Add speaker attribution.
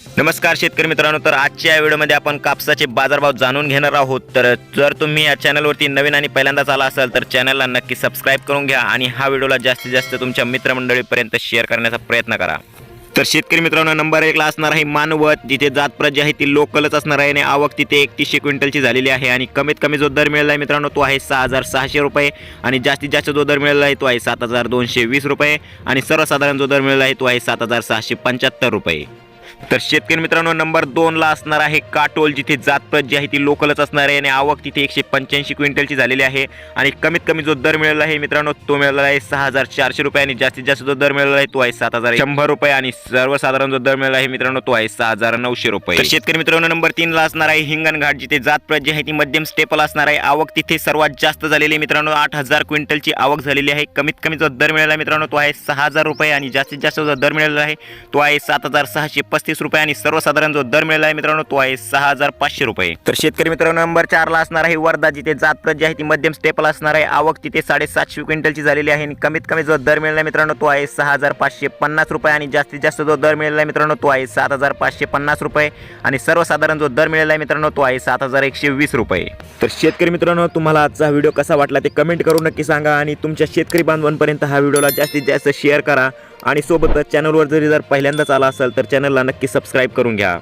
Speaker 1: नमस्कार शेतकरी मित्रांनो तर आजच्या या व्हिडिओमध्ये आपण कापसाचे बाजारभाव जाणून घेणार आहोत. तर जर तुम्ही या चॅनलवरती नवीन आणि पहिल्यांदाच आला असाल तर चॅनलला नक्की सबस्क्राईब करून घ्या आणि हा व्हिडिओला जास्तीत जास्त तुमच्या मित्रमंडळीपर्यंत शेअर करण्याचा प्रयत्न करा. तर शेतकरी मित्रांनो नंबर एकला असणार आहे मानवत. जिथे जात प्रजा आहे ती लोकलच असणार आहे आणि आवक तिथे एकतीसशे क्विंटलची झालेली आहे. आणि कमीत कमी जो दर मिळाला आहे मित्रांनो तो आहे सहा हजार सहाशे रुपये. आणि जास्तीत जास्त जो दर मिळाला आहे तो आहे सात हजार दोनशे वीस रुपये. आणि सर्वसाधारण जो दर मिळाला आहे तो आहे सात हजार सहाशे पंच्याहत्तर रुपये. तर शेतकरी मित्रांनो नंबर दोनला असणार आहे काटोल जिथे जातप्रत जी आहे ती लोकलच असणार आहे. आणि आवक तिथे एकशे पंच्याऐंशी क्विंटलची झालेली आहे. आणि कमीत कमी जो दर मिळाला आहे मित्रांनो तो मिळाला आहे सहा हजार चारशे रुपये. आणि जास्तीत जास्त जो दर मिळाला आहे तो आहे सात हजार शंभर रुपये. आणि सर्वसाधारण जो दर मिळाला आहे मित्रांनो तो आहे सहा हजार नऊशे रुपये. तर शेतकरी मित्रांनो नंबर तीनला असणार आहे हिंगणघाट जिथे जातप्रत जी आहे ती मध्यम स्टेपल असणार आहे. आवक तिथे सर्वात जास्त झालेली आहे मित्रांनो आठ हजार क्विंटलची आवक झालेली आहे. कमीत कमी जो दर मिळाला आहे मित्रांनो तो आहे सहा हजार रुपये. आणि जास्तीत जास्त जो दर मिळाला आहे तो आहे सात हजार सहाशे पस्तीस रुपये आणि सर्वसाधारण जो दर मिळाला आहे मित्रांनो तो आहे सहा हजार पाचशे रुपये. तर शेतकरी मित्रांनो नंबर चारला असणार आहे वर्धा जिथे जात जी आहे ती मध्यम स्टेपल असणार आहे. आवक तिथे साडेसातशे क्विंटलची झालेली आहे आणि कमीत कमी जो दर मिळाला मित्रांनो तो आहे सहा हजार पाचशे पन्नास रुपये आणि जास्तीत जास्त जो दर मिळाला मित्रांनो तो आहे सात हजार पाचशे पन्नास रुपये आणि सर्वसाधारण जो दर मिळाला आहे मित्रांनो तो आहे सात हजार एकशे वीस रुपये. तर शेतकरी मित्रांनो तुम्हाला आजचा व्हिडिओ कसा वाटला ते कमेंट करून नक्की सांगा आणि तुमच्या शेतकरी बांधवांपर्यंत हा व्हिडिओला जास्तीत जास्त शेअर करा. आणि सोबतच चॅनलवर जरी जर पहिल्यांदाच आला असेल तर चॅनलला नक्की सबस्क्राईब करून घ्या.